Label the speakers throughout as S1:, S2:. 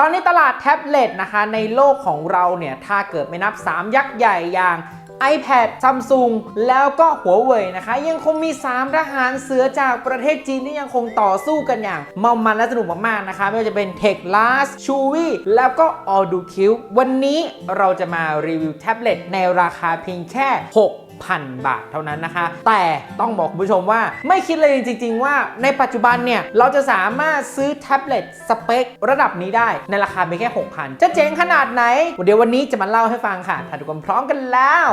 S1: ตอนนี้ตลาดแท็บเล็ตนะคะในโลกของเราเนี่ยถ้าเกิดไม่นับ 3 ยักษ์ใหญ่อย่าง iPad Samsung แล้วก็หัวเว่ยนะคะ ยังคงมี 3 ทหารเสือจากประเทศจีนที่ยังคงต่อสู้กันอย่างเมามันและสนุกมากๆนะคะ ไม่ว่าจะเป็น Tech Last Chewy แล้วก็ All Do Q วันนี้เราจะมารีวิวแท็บเล็ตในราคาเพียงแค่ 6 พันบาทเท่านั้นนะคะ แต่ต้องบอกคุณผู้ชมว่าไม่คิดเลยจริง ๆ ว่าในปัจจุบันเนี่ย เราจะสามารถซื้อแท็บเล็ตสเปคระดับนี้ได้ในราคาเพียงแค่ 6,000 จะเจ๋งขนาดไหน เดี๋ยววันนี้จะมาเล่าให้ฟังค่ะถ้าทุกคนพร้อมกันแล้ว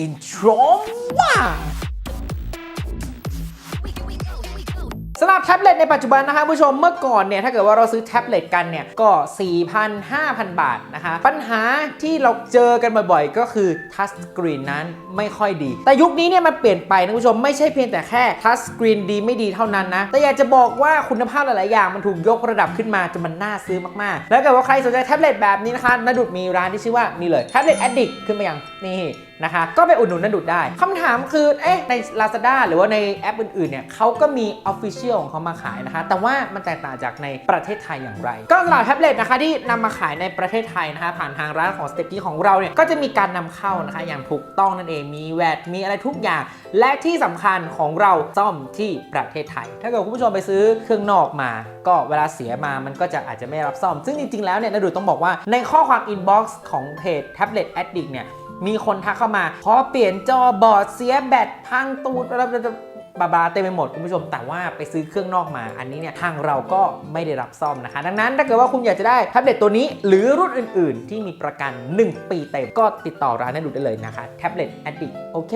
S1: อินโทรมา สำหรับแท็บเล็ตในปัจจุบันนะคะคุณผู้ชมเมื่อก่อนเนี่ยถ้าเกิดว่าเราซื้อแท็บเล็ตกันเนี่ยก็ 4,000 5,000 บาทนะคะปัญหาที่เราเจอกันบ่อยๆ ก็คือทัชสกรีนนั้นไม่ค่อยดี แต่ยุคนี้เนี่ยมันเปลี่ยนไปนะคุณผู้ชมไม่ใช่เพียงแต่แค่ทัชสกรีนดีไม่ดีเท่านั้นนะแต่อยากจะบอกว่าคุณภาพหลายๆอย่างมันถูกยกระดับขึ้นมาจนมันน่าซื้อมากๆ แล้วเกิดว่าใครสนใจแท็บเล็ตแบบนี้นะคะนดุดมีร้านที่ชื่อว่านี่เลยแท็บเล็ตแอดดิกขึ้นมาอย่างนี่นะคะก็ไปอุดหนุนนดุดได้คำถามคือเอ๊ะใน Lazada หรือว่าในแอปอื่นๆเนี่ยเขาก็มี Official ของเขามาขายนะคะ แต่ว่ามันแตกต่างจากในประเทศไทยอย่างไร ก็สำหรับแท็บเล็ตนะคะที่นำมาขายในประเทศไทยนะคะผ่านทางร้านของสเต็กกี้ของเราเนี่ยก็จะมีการนำเข้านะคะอย่างถูกต้องนั่นเองมีแวดมีอะไรทุกอย่าง และที่สำคัญของเราซ่อมที่ประเทศไทย ถ้าเกิดคุณผู้ชมไปซื้อเครื่องนอกมา ก็เวลาเสียมามันก็จะอาจจะไม่รับซ่อม ซึ่งจริงๆแล้วเนี่ยนาดูต้องบอกว่าในข้อความอินบ็อกซ์ของเพจ Tablet Addict เนี่ยมีคนทักเข้ามา ขอเปลี่ยนจอบอร์ดเสียแบตพังตูดอะไร บาบาเต็มไปหมดคุณผู้ชม แต่ว่าไปซื้อเครื่องนอกมา อันนี้เนี่ยทางเราก็ไม่ได้รับซ่อมนะคะ ดังนั้นถ้าเกิดว่าคุณอยากจะได้แท็บเล็ตตัวนี้ หรือรุ่นอื่น ๆ ที่มีประกัน 1 ปีเต็มก็ติดต่อร้านให้ดูได้เลยนะคะแท็บเล็ตแอดดิโอเค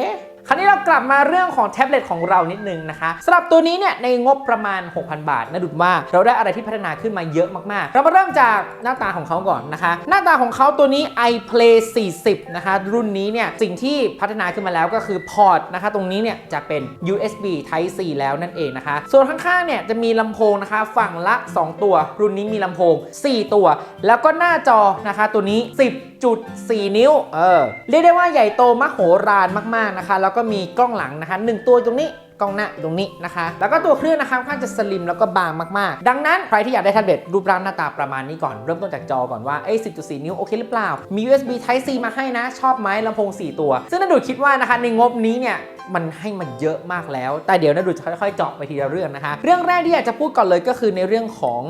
S1: คราวนี้เรากลับมาเรื่องของแท็บเล็ตของเรานิดนึงนะคะสำหรับตัวนี้เนี่ยในงบประมาณ 6,000 บาทนะดุดว่าเราได้อะไรที่พัฒนาขึ้นมาเยอะมากๆ เรามาเริ่มจากหน้าตาของเขาก่อนนะคะ หน้าตาของเขาตัวนี้ iPlay 40 นะคะ รุ่นนี้เนี่ยสิ่งที่พัฒนาขึ้นมาแล้วก็คือพอร์ตนะคะ ตรงนี้เนี่ยจะเป็น USB Type C แล้วนั่นเองนะคะ ส่วนข้างๆเนี่ยจะมีลำโพงนะคะ ฝั่งละ 2 ตัว รุ่นนี้มีลำโพง 4 ตัว แล้วก็หน้าจอนะคะตัวนี้ 10จุด4นิ้ว เออ เรียกได้ว่าใหญ่โตมโหฬารมากๆนะคะ แล้วก็มีกล้องหลังนะคะ 1 ตัวตรงนี้กล้องหน้าตรงนี้นะคะ แล้วก็ตัวเครื่องนะคะค่อนข้างจะสลิมแล้วก็บางมากๆ ดังนั้นใครที่อยากได้แท็บเล็ตรูปร่างหน้าตาประมาณนี้ก่อน เริ่มต้นจากจอก่อนว่าเอ้ย10.4 นิ้วโอเคหรือเปล่า มี USB Type C มาให้นะ ชอบไหมลำโพง 4 ตัว ซึ่งนาดูคิดว่านะคะในงบนี้เนี่ย มันให้มันเยอะมากแล้ว แต่เดี๋ยวนะดูจะค่อยๆเจาะไปทีละเรื่องนะคะ เรื่องแรกที่อยากจะพูดก่อนเลยก็คือในเรื่องของ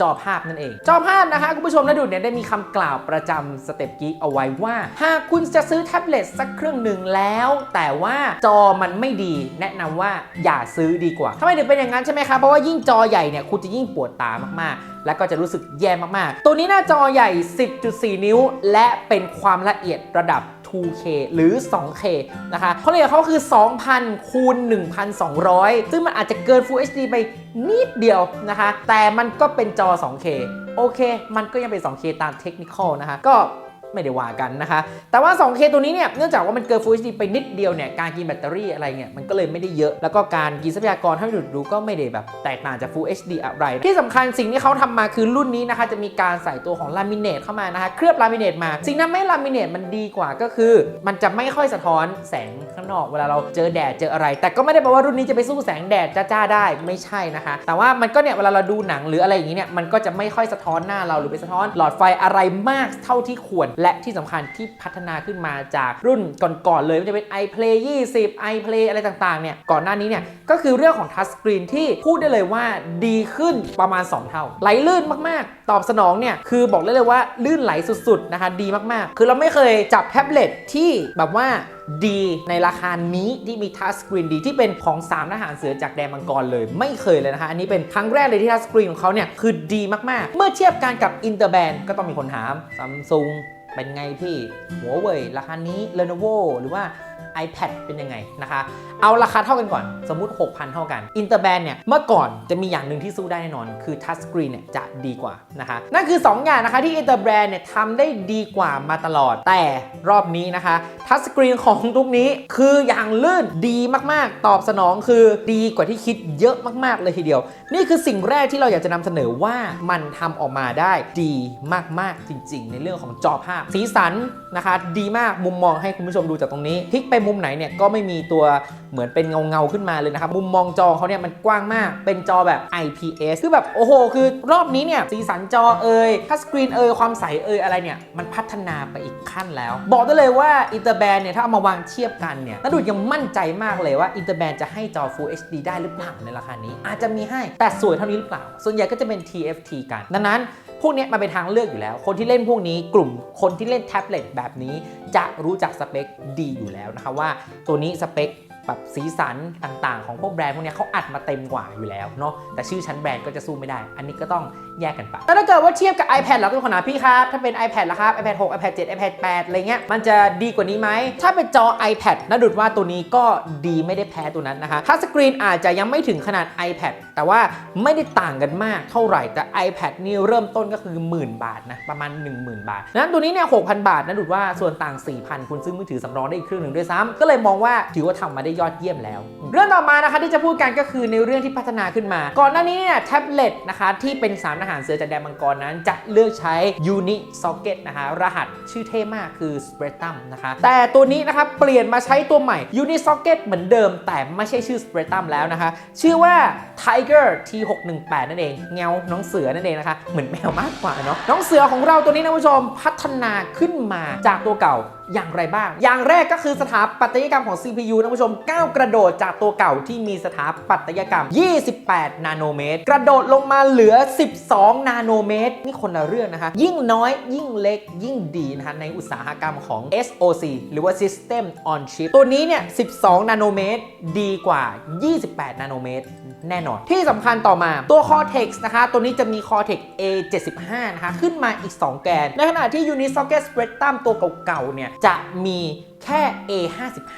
S1: จอภาพนั่นเอง จอภาพนะคะคุณผู้ชมนะดูเนี่ยได้มีคำกล่าวประจำสเต็ปกี้เอาไว้ว่า หากคุณจะซื้อแท็บเล็ตสักเครื่องหนึ่งแล้ว แต่ว่าจอมันไม่ดี แนะนำว่าอย่าซื้อดีกว่าทำไมถึงเป็นอย่างนั้นใช่ไหมคะเพราะว่ายิ่งจอใหญ่เนี่ยคุณจะยิ่งปวดตามากๆ แล้วก็จะรู้สึกแย่มากๆ ตัวนี้หน้าจอใหญ่ 10.4 นิ้ว และเป็นความละเอียดระดับ 2K หรือ 2K นะคะเขาเรียกเขาคือ 2,000 คูณ 1,200 ซึ่งมันอาจจะเกิน Full HD ไปนิดเดียวนะคะ แต่มันก็เป็นจอ 2K โอเค มันก็ยังเป็น 2K ตามเทคนิคนะคะ ก็ ไม่ได้ว่ากันนะคะ แต่ว่า 2K ตัวนี้เนี่ยเนื่องจากว่ามันเกิน Full HD ไปนิดเดียวเนี่ยการกินแบตเตอรี่อะไรเนี่ยมันก็เลยไม่ได้เยอะ แล้วก็การกินทรัพยากรถ้าดูดูก็ไม่ได้แบบแตกต่างจาก Full HD อะไร ที่สำคัญสิ่งที่เขาทำมาคือรุ่นนี้นะคะจะมีการใส่ตัวของลามิเนตเข้ามานะคะเคลือบลามิเนตมา สิ่งนั้นไม่ลามิเนตมันดีกว่าก็คือ มันจะไม่ค่อยสะท้อนแสงข้างนอกเวลาเราเจอแดดเจออะไร แต่ก็ไม่ได้แปลว่ารุ่นนี้จะไปสู้แสงแดดจ้าๆได้ไม่ใช่นะคะ แต่ว่ามันก็เนี่ยเวลาเราดูหนังหรืออะไรอย่างนี้เนี่ยมันก็จะไม่ค่อยสะท้อนหน้าเราหรือไปสะท้อนหลอดไฟอะไรมากเท่าที่ควรและที่สำคัญที่พัฒนาขึ้นมาจากรุ่นก่อนๆเลยมันจะเป็น iPlay 20 iPlay อะไรต่างๆเนี่ยก่อนหน้านี้เนี่ยก็คือเรื่องของทัชสกรีนที่พูดได้เลยว่าดีขึ้นประมาณ 2 เท่า ไหลลื่นมากๆ ตอบสนองเนี่ยคือบอกได้เลยว่าลื่นไหลสุดๆนะคะดีมากๆ คือเราไม่เคยจับแท็บเล็ตที่แบบว่า ดีในราคานี้ที่มีทัชสกรีนดีที่เป็นของ 3 ทหารเสือจากแดนมังกรเลย ไม่เคยเลยนะคะ อันนี้เป็นครั้งแรกเลยที่ทัชสกรีนของเขาเนี่ยคือดีมากๆ เมื่อเทียบกันกับอินเตอร์แบนก็ต้องมีคนถามซัมซุงเป็นไงพี่หัวเว่ยราคานี้ Lenovo หรือว่า iPad เป็นยังไงนะคะ เอาราคาเท่ากันก่อน สมมุติ 6,000 เท่ากันอินเตอร์แบนเนี่ย เมื่อก่อนจะมีอย่างหนึ่งที่สู้ได้แน่นอน คือทัชสกรีนเนี่ยจะดีกว่านะคะ นั่นคือ 2 อย่างนะคะที่อินเตอร์แบรนด์เนี่ยทำได้ดีกว่ามาตลอด แต่รอบนี้นะคะทัชสกรีนของทุกนี้คืออย่างลื่นดีมากๆ ตอบสนองคือดีกว่าที่คิดเยอะมากๆ เลยทีเดียว นี่คือสิ่งแรกที่เราอยากจะนำเสนอว่ามันทำออกมาได้ดีมากๆจริง ๆ ในเรื่องของจอภาพ สีสันนะคะ ดีมากมุมมองให้คุณผู้ชมดูจากตรงนี้พลิกไปมุมไหนเนี่ยก็ไม่มีตัวเหมือนเป็นเงาเงาขึ้นมาเลยนะครับ มุมมองจอเขาเนี่ยมันกว้างมาก เป็นจอแบบ IPS คือแบบโอ้โห คือรอบนี้เนี่ยสีสันจอเอ่ยทัชสกรีนเอ่ยความใสเอ่ยอะไรเนี่ยมันพัฒนาไปอีกขั้นแล้ว บอกได้เลยว่าอินเตอร์แบนเนี่ยถ้าเอามาวางเทียบกันเนี่ยนดุดยังมั่นใจมากเลยว่าอินเตอร์แบนจะให้จอ Full HD ได้หรือเปล่าในราคานี้ อาจจะมีให้แต่สวยเท่านี้หรือเปล่า ส่วนใหญ่ก็จะเป็น TFT กันดังนั้น พวกนี้มันเป็นทางเลือกอยู่แล้ว คนที่เล่นพวกนี้กลุ่มคนที่เล่นแท็บเล็ตแบบนี้ จะรู้จักสเปคดีอยู่แล้วนะคะว่าตัวนี้สเปคแบบสีสันต่างๆ ของพวกแบรนด์พวกนี้เขาอัดมาเต็มกว่าอยู่แล้วเนาะแต่ชื่อชั้นแบรนด์ก็จะสู้ไม่ได้ อันนี้ก็ต้องแยกกันไปแล้วถ้าเกิดว่าเทียบกับ iPad แล้วก็ขนาดพี่ครับ ถ้าเป็น iPad ละครับ iPad 6 iPad 7 iPad 8 อะไรเงี้ยมันจะดีกว่านี้ไหม ถ้าเป็นจอ iPad นะดุดว่าตัวนี้ก็ดีไม่ได้แพ้ตัวนั้นนะคะถ้าสกรีนอาจจะยังไม่ถึงขนาด iPad แต่ว่าไม่ได้ต่างกันมากเท่าไหร่ แต่ iPad นี่เริ่มต้นก็คือหมื่นบาทนะ ประมาณ 10,000 บาท นั้นตัวนี้เนี่ย6,000บาทนะดุดว่าส่วนต่าง 4,000 คุณซื้อมือถือสำรองได้อีกเครื่องหนึ่งด้วยซ้ำก็เลยมองว่าถือว่าทำมาได้ยอดเยี่ยมแล้ว เรื่องต่อมานะคะที่จะพูดกันก็คือในเรื่องที่พัฒนาขึ้นมา ก่อนหน้านี้เนี่ยแท็บเล็ตนะคะที่เป็นสามทหารเสือจากแดนมังกรนั้น จะเลือกใช้ Uni Socket นะคะรหัสชื่อเท่มากคือ Spretum นะคะแต่ตัวนี้นะคะเปลี่ยนมาใช้ตัวใหม่ Uni Socket เหมือนเดิม แต่ไม่ใช่ชื่อ Spretum แล้วนะคะชื่อว่า Tiger T618 นั่นเองเงาน้องเสือนั่นเองนะคะ เหมือนแมวมากกว่าเนาะน้องเสือของเราตัวนี้นะผู้ชมพัฒนาขึ้นมาจากตัวเก่า อย่างไรบ้าง อย่างแรกก็คือสถาปัตยกรรมของ CPU นะผู้ชมก้าวกระโดดจากตัวเก่าที่มีสถาปัตยกรรม 28 นาโนเมตร กระโดดลงมาเหลือ 12 นาโนเมตร นี่คนละเรื่องนะคะ ยิ่งน้อยยิ่งเล็กยิ่งดีนะคะในอุตสาหกรรมของ SoC หรือว่า System on Chip ตัวนี้เนี่ย 12 นาโนเมตร ดีกว่า 28 นาโนเมตร แน่นอน ที่สำคัญต่อมาตัว Cortex นะคะ ตัวนี้จะมี Cortex A75 นะคะ ขึ้นมาอีก 2 แกน ในขณะที่ Unisocket Spreadtum ตัวเก่าๆเนี่ยจะมี แค่ A55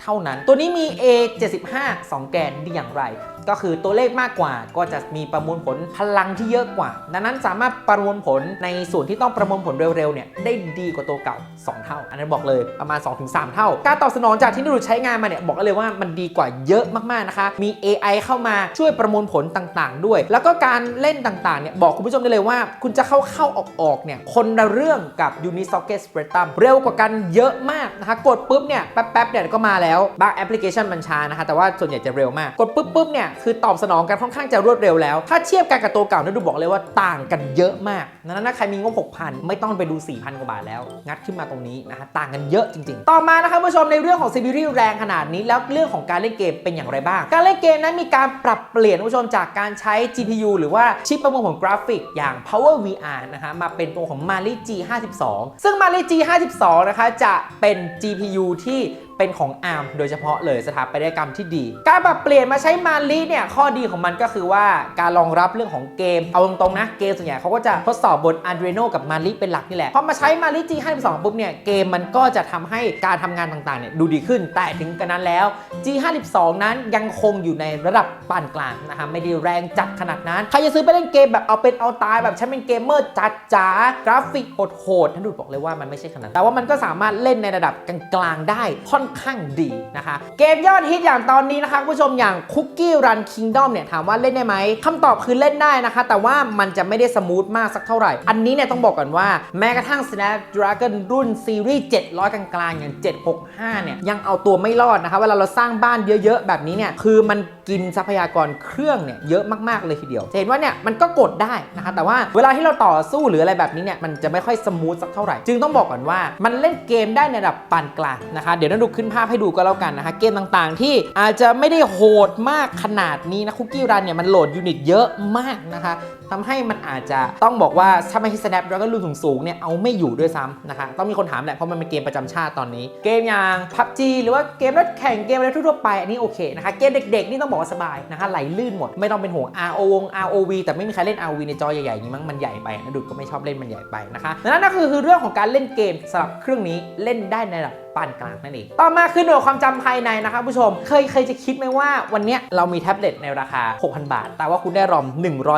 S1: เท่านั้น ตัวนี้มี A75 2 แกนดีอย่างไร ก็คือตัวเลขมากกว่าก็จะมีประมวลผลพลังที่เยอะกว่า ดังนั้นสามารถประมวลผลในส่วนที่ต้องประมวลผลเร็วๆเนี่ยได้ดีกว่าตัวเก่า 2 เท่า อันนั้นบอกเลยประมาณ 2-3 เท่า การตอบสนองจากที่เราใช้งานมาเนี่ยบอกเลยว่ามันดีกว่าเยอะมากๆนะคะ มี AI เข้ามาช่วยประมวลผลต่างๆ ด้วย แล้วก็การเล่นต่างๆเนี่ยบอกคุณผู้ชมได้เลยว่า คุณจะเข้าเข้าออกออกๆเนี่ยคนละเรื่องกับ Unisocket Spreadum เร็วกว่ากันเยอะมากนะคะกดดปุ๊บเนี่ยแป๊บๆเนี่ยก็มาแล้วบางแอปพลิเคชันมันช้านะคะแต่ว่าส่วนใหญ่จะเร็วมากกดปุ๊บปุ๊บเนี่ยคือตอบสนองกันค่อนข้างจะรวดเร็วแล้ว ถ้าเทียบกันกับตัวเก่าเนี่ยดูบอกเลยว่าต่างกันเยอะมากนั้นถ้าใครมีงบ6,000 ไม่ต้องไปดู 4,000 กว่าบาทแล้ว งัดขึ้นมาตรงนี้นะคะต่างกันเยอะจริง ๆ ต่อมานะคะผู้ชมในเรื่องของ CPU ที่แรงขนาดนี้แล้วเรื่องของการเล่นเกมเป็นอย่างไรบ้าง การเล่นเกมนั้นมีการปรับเปลี่ยนผู้ชมจากการใช้ GPU หรือว่าชิปประมวลผลกราฟิกอย่าง Power VR นะคะมาเป็นตัวของ Mali G52 ซึ่ง Mali G52 นะคะจะเป็น GPU ที่ เป็นของ ARM โดยเฉพาะเลยสถาปัตยกรรมที่ดี การปรับเปลี่ยนมาใช้มาลีเนี่ยข้อดีของมันก็คือว่าการรองรับเรื่องของเกม เอาตรงๆนะเกมส่วนใหญ่เขาก็จะทดสอบบน Adreno กับมาลีเป็นหลักนี่แหละพอมาใช้มาลี G52 ปุ๊บเนี่ยเกมมันก็จะทำให้การทำงานต่างๆเนี่ยดูดีขึ้น แต่ถึงกระนั้นแล้ว G52 นั้นยังคงอยู่ในระดับปานกลางนะคะไม่ได้แรงจัดขนาดนั้นใครจะซื้อไปเล่นเกมแบบเอาเป็นเอาตายแบบฉันเป็นเกมเมอร์จัดจ๋ากราฟิกโหดๆท่านดูบอกเลยว่ามันไม่ใช่ขนาดแต่ว่ามันก็สามารถเล่นในระดับกลางๆได้ค่อนข้างดีนะคะ เกมยอดฮิตอย่างตอนนี้นะคะผู้ชมอย่าง Cookie Run Kingdom เนี่ยถามว่าเล่นได้ไหมคำตอบคือเล่นได้นะคะ แต่ว่ามันจะไม่ได้สมูทมากสักเท่าไหร่ อันนี้เนี่ยต้องบอกก่อนว่าแม้กระทั่ง Snapdragon รุ่นซีรีส์700 กลางๆอย่าง 765 เนี่ยยังเอาตัวไม่รอดนะคะเวลาเราสร้างบ้านเยอะ ๆ แบบนี้เนี่ยคือมัน กินทรัพยากรเครื่องเนี่ยเยอะมากๆเลยทีเดียว จะเห็นว่าเนี่ยมันก็กดได้นะคะแต่ว่าเวลาที่เราต่อสู้หรืออะไรแบบนี้เนี่ยมันจะไม่ค่อยสมูทสักเท่าไหร่ จึงต้องบอกก่อนว่า มันเล่นเกมได้ในระดับปานกลางนะคะ เดี๋ยวเราดูขึ้นภาพให้ดูก็แล้วกันนะคะเกมต่างๆ ที่อาจจะไม่ได้โหดมากขนาดนี้นะคุกกี้รันเนี่ยมันโหลดยูนิตเยอะมากนะคะ ทำให้มันอาจจะต้องบอกว่าถ้าไม่ใช่ Snapdragon รุ่นสูงๆเนี่ยเอาไม่อยู่ด้วยซ้ำนะคะต้องมีคนถามแหละเพราะมันเป็นเกมประจำชาติตอนนี้ เกมอย่าง PUBG หรือว่าเกมรถแข่งเกมอะไรทั่วไปอันนี้โอเคนะคะเกมเด็กๆ นี่ต้องบอกว่าสบายนะคะไหลลื่นหมดไม่ต้องเป็นห่วง RO วง ROV แต่ไม่มีใครเล่น ROV ในจอใหญ่ๆอย่างนี้มั้งมันใหญ่ไปนะดูดก็ไม่ชอบเล่นมันใหญ่ไปนะคะดังนั้นนั่นคือคือเรื่องของการเล่นเกมสำหรับเครื่องนี้เล่นได้ในระดับปานกลางนั่นเอง ต่อมาคือหน่วยความจำภายในนะคะผู้ชม เคยเคยจะคิดไหมว่าวันนี้เรามีแท็บเล็ตในราคา 6,000 บาท แต่ว่าคุณได้รอม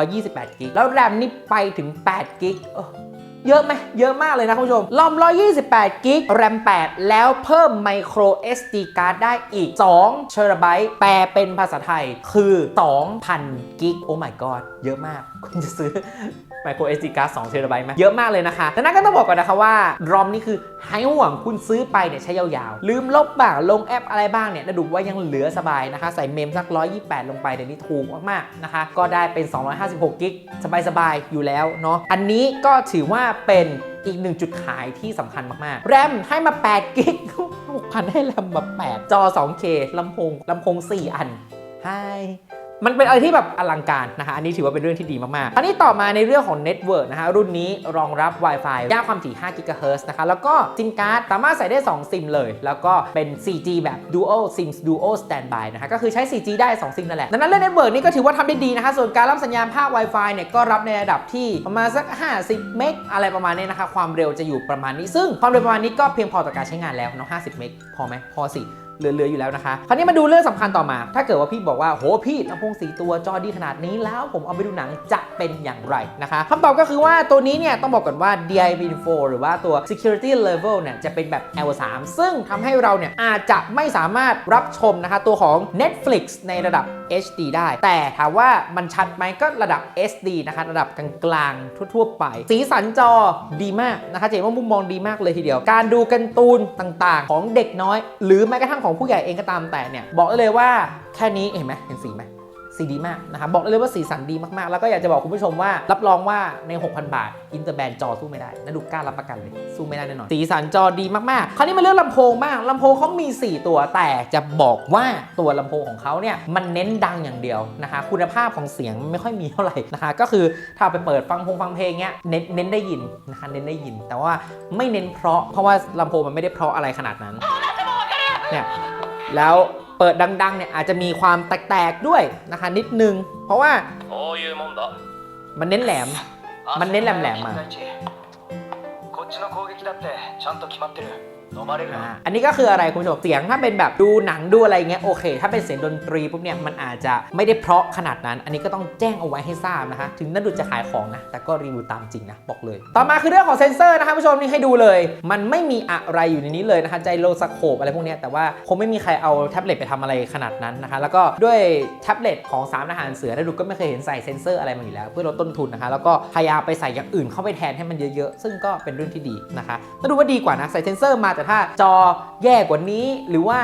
S1: 128กิก แล้วแรมนี่ไปถึง8กิกเยอะไหมเยอะมากเลยนะคุณผู้ชมรอม 128 กิก แรม 8 แล้วเพิ่มไมโคร SD card ได้อีก2เทราไบต์แปลเป็นภาษาไทยคือ 2,000 กิก โอ้ my god เยอะมาก คุณจะซื้อ micro SD card 2 t b ไหมเยอะมากเลยนะคะดังนั้นก็ต้องบอกก่อนนะคะว่า ROM นี่คือหายห่วงคุณซื้อไปเนี่ยใช้ยาวๆ ลืมลบบ้างลงแอปอะไรบ้างเนี่ยนะดูว่ายังเหลือสบายนะคะ ใส่เมมสัก 128 ลงไปเดี๋ยวนี้ถูกมากๆนะคะ ก็ได้เป็น 256กิกสบายๆ อยู่แล้วเนาะอันนี้ก็ถือว่าเป็นอีกหนึ่งจุดขายที่สำคัญมากๆ แรมให้มา8กิกพันให้แรมมา 8 จอ 2K ลำโพงลำโพง 4 อันไฮ มันเป็นอะไรที่แบบอลังการนะคะอันนี้ถือว่าเป็นเรื่องที่ดีมากๆอันนี้ต่อมาในเรื่องของเน็ตเวิร์กนะคะรุ่นนี้รองรับ Wi-Fi ย่าความถี่5 GHz นะคะแล้วก็ซิมการ์ดสามารถใส่ได้ 2 ซิมเลย แล้วก็เป็น 4G แบบ Dual SIM Dual Standby นะคะก็คือใช้ 4G ได้ 2 ซิมนั่นแหละดังนั้นเรื่องเน็ตเวิร์กนี่ก็ถือว่าทำได้ดีนะคะส่วนการรับสัญญาณภาค Wi-Fi เนี่ยก็รับในระดับที่ประมาณสัก 50 เมกอะไรประมาณนี้นะคะความเร็วจะอยู่ประมาณนี้ ซึ่งความเร็วประมาณนี้ก็เพียงพอต่อการใช้งานแล้วเนาะ50 เมกพอไหมพอสิ เหลือๆอยู่แล้วนะคะ คราวนี้มาดูเรื่องสำคัญต่อมา ถ้าเกิดว่าพี่บอกว่าโหพี่ลำโพงสีตัวจอดีขนาดนี้แล้วผมเอาไปดูหนังจะเป็นอย่างไรนะคะคำตอบก็คือว่าตัวนี้เนี่ยต้องบอกก่อนว่า DIP Info หรือว่าตัว Security Level เนี่ยจะเป็นแบบ L3 ซึ่งทำให้เราเนี่ยอาจจะไม่สามารถรับชมนะคะตัวของ Netflix ในระดับ HD ได้ แต่ถามว่ามันชัดไหมก็ระดับ SD นะคะระดับกลางๆทั่วๆ ไป สีสันจอดีมากนะคะจะเห็นว่ามุมมองดีมากเลยทีเดียว การดูการ์ตูนต่างๆ ของเด็กน้อย หรือแม้กระทั่งของผู้ใหญ่เองก็ตามแต่เนี่ยบอกได้เลยว่าแค่นี้เห็นไหมเห็นสีไหมสีดีมากนะครับบอกได้เลยว่าสีสันดีมากๆ แล้วก็อยากจะบอกคุณผู้ชมว่า รับรองว่าใน 6,000 บาท อินเตอร์แบนจอสู้ไม่ได้นะดูกล้ารับประกันเลย สู้ไม่ได้แน่นอน สีสันจอดีมากๆ คราวนี้มาเรื่องลำโพงบ้างลำโพงเขามี 4 ตัวแต่จะบอกว่าตัวลำโพงของเขาเนี่ยมันเน้นดังอย่างเดียวนะคะคุณภาพของเสียงไม่ค่อยมีเท่าไหร่นะคะก็คือถ้าเอาไปเปิดฟังพงฟังเพลงเนี้ยเน้นเน้นได้ยินนะคะเน้นได้ยิน แต่ว่าไม่เน้นเพราะเพราะว่าลำโพงมันไม่ได้เพราะอะไรขนาดนั้น เนี่ยแล้วเปิดดังๆเนี่ยอาจจะมีความแตกๆด้วยนะคะนิดนึง เพราะว่ามันเน้นแหลม มันเน้นแหลมๆมา อันนี้ก็คืออะไรคุณผู้ชมเสียงถ้าเป็นแบบดูหนังดูอะไรเงี้ยโอเค ถ้าเป็นเสียงดนตรีปุ๊บเนี่ยมันอาจจะไม่ได้เพราะขนาดนั้น อันนี้ก็ต้องแจ้งเอาไว้ให้ทราบนะฮะถึงนั่นดูจะขายของนะแต่ก็รีวิวตามจริงนะบอกเลย ต่อมาคือเรื่องของเซนเซอร์นะคะผู้ชมนี่ให้ดูเลย มันไม่มีอะไรอยู่ในนี้เลยนะคะไจโรสโคปอะไรพวกเนี้ยแต่ว่าคงไม่มีใครเอาแท็บเล็ตไปทำอะไรขนาดนั้นนะคะแล้วก็ด้วยแท็บเล็ตของสามอาหารเสือนะดูก็ไม่เคยเห็นใส่เซนเซอร์อะไรมาอยู่แล้ว เพื่อลดต้นทุนนะคะแล้วก็พยายามไปใส่อย่างอื่นเข้าไปแทนให้มันเยอะๆ ซึ่งก็เป็นเรื่องที่ดีนะคะก็ดูว่าดีกว่านะใส่เซนเซอร์มาแถ้าจอแย่กว่านี้ หรือว่า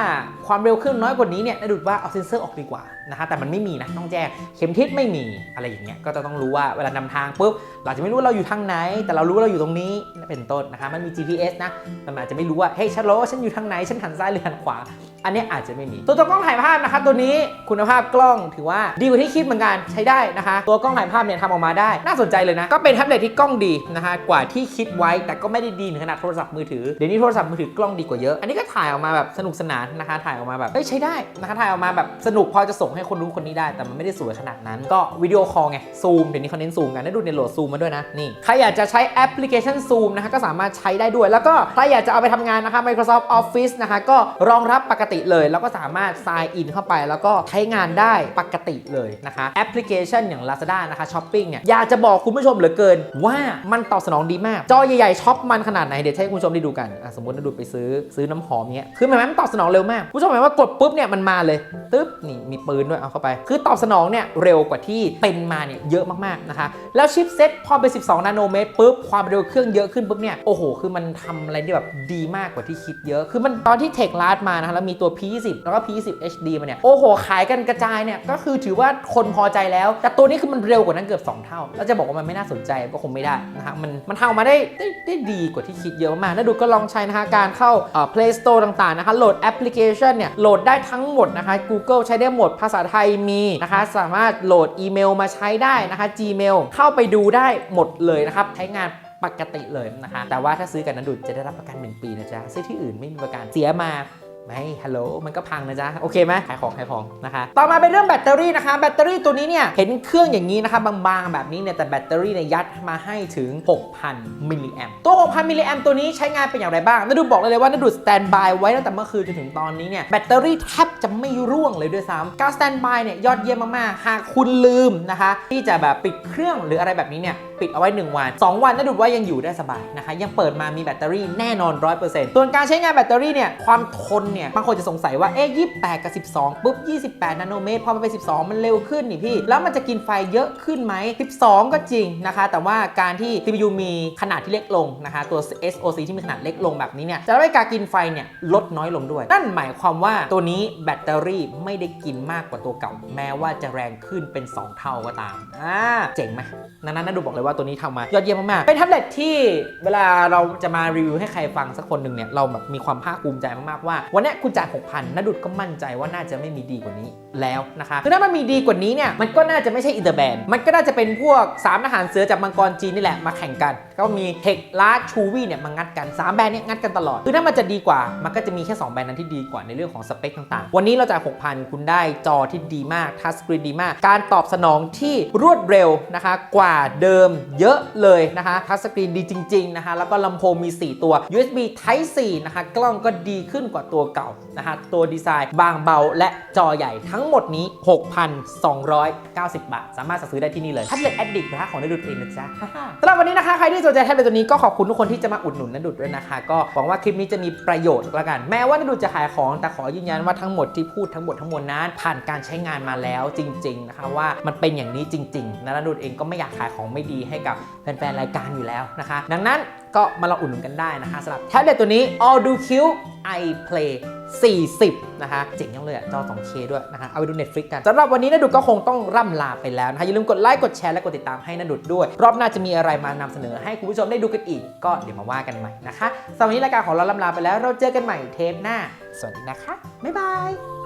S1: ความเร็วเครื่องน้อยกว่านี้เนี่ยน่าดูว่าเอาเซนเซอร์ออกดีกว่านะคะแต่มันไม่มีนะต้องแจ้งเข็มทิศไม่มีอะไรอย่างเงี้ยก็จะต้องรู้ว่าเวลานำทางปุ๊บเราจะไม่รู้ว่าเราอยู่ทางไหน แต่เรารู้ว่าเราอยู่ตรงนี้เป็นต้นนะคะมันมี GPS นะมันอาจจะไม่รู้ว่าเฮ้ยฉันรู้ว่าฉันอยู่ทางไหนฉันหันซ้ายหรือหันขวาอันนี้อาจจะไม่มี ตัวตัวกล้องถ่ายภาพนะคะตัวนี้คุณภาพกล้องถือว่าดีกว่าที่คิดเหมือนกันใช้ได้นะคะ ตัวกล้องถ่ายภาพเนี่ยทำออกมาได้ น่าสนใจเลยนะ ก็เป็นแท็บเล็ตที่กล้องดีนะคะกว่าที่คิดไว้แต่ก็ไม่ได้ดีถึงขนาดโทรศัพท์มือถือเดี๋ยวนี้โทรศัพท์มือถือกล้องดีกว่าเยอะ อันนี้ก็ถ่ายออกมาแบบสนุกสนานนะคะ ถ่ายออกมาแบบเอ้ยใช้ได้นะคะถ่ายออกมาแบบสนุกพอจะส่งให้คนรู้คนนี้ได้ แต่มันไม่ได้สวยขนาดนั้น ก็วิดีโอคอลไงซูมเดี๋ยวนี้เขาเน้นซูมกันได้ดูในโหลดซูมมาด้วยนะนี่ใครอยากจะใช้แอปพลิเคชันซูมนะคะก็สามารถใช้ได้ด้วย แล้วก็ใครอยากจะเอาไปทำงานนะคะ Microsoft Office นะคะก็รองรับปกติเลย แล้วก็สามารถ sign in เข้าไป แล้วก็ใช้งานได้ปกติเลยนะคะแอปพลิเคชันอย่าง Lazada นะคะ Shopping เนี่ยอยากจะบอกคุณผู้ชมเหลือเกิน ว่ามันตอบสนองดีมาก จอใหญ่ๆช็อปมันขนาดไหนเดี๋ยวให้คุณผู้ชมได้ดูกันสมมติเราดูไปซื้อซื้อน้ำหอมเนี้ยคือหมายความว่ามันตอบสนองเร็วมากคุณผู้ชมหมายว่ากดปุ๊บเนี่ยมันมาเลยตึ๊บนี่มีปืนด้วยเอาเข้าไป คือตอบสนองเนี่ยเร็วกว่าที่เป็นมาเนี่ยเยอะมากๆนะคะแล้วชิปเซ็ตพอเป็น 12 นาโนเมตรปุ๊บความเร็วเครื่องเยอะขึ้นปุ๊บเนี่ยโอ้โหคือมันทำอะไรที่แบบดีมากกว่าที่คิดเยอะ คือมันตอนที่เทคลาสมานะคะแล้วมีตัว P20 แล้วก็ P20 HD มาเนี่ย โอ้โห ขายกันกระจายเนี่ย ก็คือถือว่าคนพอใจแล้ว แต่ตัวนี้คือมันเร็วกว่านั้นเกือบ 2 เท่า แล้วจะบอกว่ามันไม่น่าสนใจก็คงไม่ได้นะคะมันมันทำออกมาได้ได้ได้ดีกว่าที่คิดเยอะมากแล้วดูก็ลองใช้นะคะการเข้าเอ่อ Play Store ต่างๆ นะคะ โหลดแอปพลิเคชันเนี่ย โหลดได้ทั้งหมดนะคะ Google ใช้ได้หมด ภาษาไทยมีนะคะ สามารถโหลดอีเมลมาใช้ได้นะคะ Gmail เข้าไปดูได้หมดเลยนะครับ ใช้งานปกติเลยนะคะ แต่ว่าถ้าซื้อกันนันดุจะได้รับประกัน 1 ปีนะจ๊ะ ซื้อที่อื่นไม่มีประกัน เสียมา ไม่ฮัลโหลมันก็พังนะจ๊ะ โอเคไหมขายของขายของนะคะ ต่อมาเป็นเรื่องแบตเตอรี่นะคะ แบตเตอรี่ตัวนี้เนี่ย เห็นเครื่องอย่างนี้นะคะบางๆ แบบนี้เนี่ย แต่แบตเตอรี่เนี่ยยัดมาให้ถึง 6,000 มิลลิแอมตัว 6,000 มิลลิแอมตัวนี้ใช้งานเป็นอย่างไรบ้างนาดูบอกเลยว่านาดูสแตนบายไว้ตั้งแต่เมื่อคืนจนถึงตอนนี้เนี่ยแบตเตอรี่แทบจะไม่ร่วงเลยด้วยซ้ำการสแตนบายเนี่ยยอดเยี่ยมมากๆ หากคุณลืมนะคะ ที่จะแบบปิดเครื่องหรืออะไรแบบนี้เนี่ยปิดเอาไว้ 1 วัน 2 วันน่าดูว่ายังอยู่ได้สบายนะคะยังเปิดมามีแบตเตอรี่แน่นอน 100%ส่วนการใช้งานแบตเตอรี่เนี่ยความทนเนี่ยเนี่ยบางคนจะสงสัยว่าเอ๊ะ28กับ 12 ปุ๊บ 28 นาโนเมตร พอมันเป็น 12 มันเร็วขึ้นนี่พี่ แล้วมันจะกินไฟเยอะขึ้นไหม 12 ก็จริงนะคะ แต่ว่าการที่ CPU มีขนาดที่เล็กลงนะคะ ตัว SoC ที่มีขนาดเล็กลงแบบนี้เนี่ยจะทำให้การกินไฟเนี่ยลดน้อยลงด้วย นั่นหมายความว่าตัวนี้แบตเตอรี่ไม่ได้กินมากกว่าตัวเก่า แม้ว่าจะแรงขึ้นเป็น 2 เท่าก็ตามอ่าเจ๋งไหมนั้นนั้นน่าดูบอกเลยว่าตัวนี้ทำมายอดเยี่ยมมากๆเป็นแท็บเล็ตที่เวลาเราจะมารีวิวให้ใครฟังสักคนหนึ่งเนี่ยเราแบบมีความภาคภูมิใจมากๆว่าวันนี้คุณจ่าย6,000นดุดก็มั่นใจว่าน่าจะไม่มีดีกว่านี้แล้วนะคะคือถ้ามันมีดีกว่านี้เนี่ยมันก็น่าจะไม่ใช่อินเตอร์แบนมันก็น่าจะเป็นพวก3ทหารเสือจากมังกรจีนนี่แหละมาแข่งกัน ก็มีเทคลาชูวี่เนี่ยมางัดกัน 3 แบรนด์เนี่ยงัดกันตลอด คือถ้ามันจะดีกว่ามันก็จะมีแค่ 2 แบรนด์นั้นที่ดีกว่าในเรื่องของสเปคต่างๆ วันนี้เราจ่าย6,000 คุณได้จอที่ดีมากทัชสกรีนดีมาก การตอบสนองที่รวดเร็วนะคะกว่าเดิมเยอะเลยนะคะทัชสกรีนดีจริงๆนะคะแล้วก็ลำโพงมี 4 ตัว USB Type C นะคะกล้องก็ดีขึ้นกว่าตัวเก่านะคะตัวดีไซน์บางเบาและจอใหญ่ทั้งหมดนี้ 6,290 บาท สามารถสั่งซื้อได้ที่นี่เลยแท็บเล็ตแอดดิกนะของนดุดเองนะจ๊ะสำหรับวันนี้นะคะใครที่สนใจแท็บเล็ตตัวนี้ก็ขอบคุณทุกคนที่จะมาอุดหนุนนดุดด้วยนะคะ ก็หวังว่าคลิปนี้จะมีประโยชน์ละกัน แม้ว่านดุดจะขายของแต่ขอยืนยันว่าทั้งหมดที่พูดทั้งหมดทั้งมวลนั้น ผ่านการใช้งานมาแล้วจริง ๆ นะคะว่ามันเป็นอย่างนี้จริงๆนะนดุดเองก็ไม่อยากขายของไม่ดีให้กับแฟนๆรายการอยู่แล้วนะคะ ดังนั้น ก็มาลองอุดหนุนกันได้นะคะสำหรับแท็บเล็ตตัวนี้ All Do Q iPlay 40 นะคะ เจ๋งยังเลยอะจอ 2K ด้วยนะคะ เอาไปดู Netflix กันสำหรับวันนี้นะดุดก็คงต้องร่ำลาไปแล้วนะคะอย่าลืมกดไลค์กดแชร์และกดติดตามให้นะดุดด้วย รอบหน้าจะมีอะไรมานำเสนอให้คุณผู้ชมได้ดูกันอีก ก็เดี๋ยวมาว่ากันใหม่นะคะสำหรับวันนี้รายการของเราล่ำลาไปแล้วเราเจอกันใหม่เทปหน้า สวัสดีนะคะบ๊ายบาย